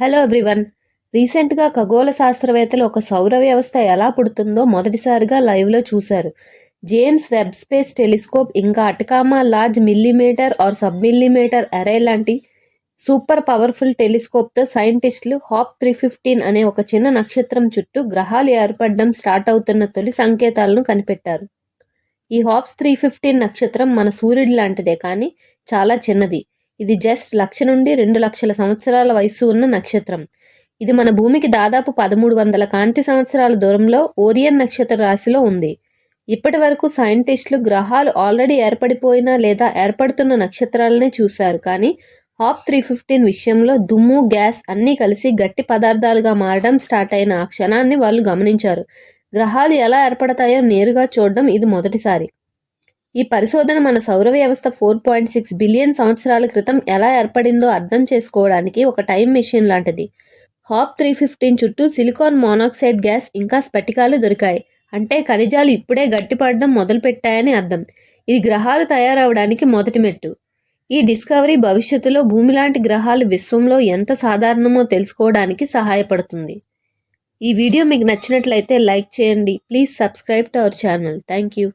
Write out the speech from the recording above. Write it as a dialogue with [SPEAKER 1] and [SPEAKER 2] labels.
[SPEAKER 1] Hello everyone. రీసెంట్గా ఖగోళ శాస్త్రవేత్తలు ఒక సౌర వ్యవస్థ ఎలా పుడుతుందో మొదటిసారిగా లైవ్లో చూశారు. జేమ్స్ వెబ్ స్పేస్ టెలిస్కోప్ ఇంకా Atacama large millimetre or sub millimetre array లాంటి సూపర్ పవర్ఫుల్ టెలిస్కోప్తో సైంటిస్టులు హాప్ త్రీ ఫిఫ్టీన్ అనే ఒక చిన్న నక్షత్రం చుట్టూ గ్రహాలు ఏర్పడడం స్టార్ట్ అవుతున్న తొలి సంకేతాలను కనిపెట్టారు. ఈ హాప్స్ త్రీ ఫిఫ్టీన్ నక్షత్రం మన సూర్యుడి లాంటిదే కానీ చాలా చిన్నది. ఇది జస్ట్ లక్ష నుండి రెండు లక్షల సంవత్సరాల వయస్సు ఉన్న నక్షత్రం. ఇది మన భూమికి దాదాపు పదమూడు వందల కాంతి సంవత్సరాల దూరంలో ఓరియన్ నక్షత్ర రాశిలో ఉంది. ఇప్పటి వరకు సైంటిస్టులు గ్రహాలు ఆల్రెడీ ఏర్పడిపోయిన లేదా ఏర్పడుతున్న నక్షత్రాలనే చూశారు. కానీ హాప్ త్రీ ఫిఫ్టీన్ విషయంలో దుమ్ము గ్యాస్ అన్నీ కలిసి గట్టి పదార్థాలుగా మారడం స్టార్ట్ అయిన ఆ క్షణాన్ని వాళ్ళు గమనించారు. గ్రహాలు ఎలా ఏర్పడతాయో నేరుగా చూడడం ఇది మొదటిసారి. ఈ పరిశోధన మన సౌర వ్యవస్థ ఫోర్ పాయింట్ సిక్స్ బిలియన్ సంవత్సరాల క్రితం ఎలా ఏర్పడిందో అర్థం చేసుకోవడానికి ఒక టైం మెషిన్ లాంటిది. హాప్ త్రీ ఫిఫ్టీన్ చుట్టూ సిలికాన్ మోనాక్సైడ్ గ్యాస్ ఇంకా స్ఫటికాలు దొరికాయి. అంటే ఖనిజాలు ఇప్పుడే గట్టిపడడం మొదలుపెట్టాయని అర్థం. ఇది గ్రహాలు తయారవడానికి మొదటి మెట్టు. ఈ డిస్కవరీ భవిష్యత్తులో భూమి లాంటి గ్రహాలు విశ్వంలో ఎంత సాధారణమో తెలుసుకోవడానికి సహాయపడుతుంది. ఈ వీడియో మీకు నచ్చినట్లయితే లైక్ చేయండి. Please subscribe to our channel. Thank you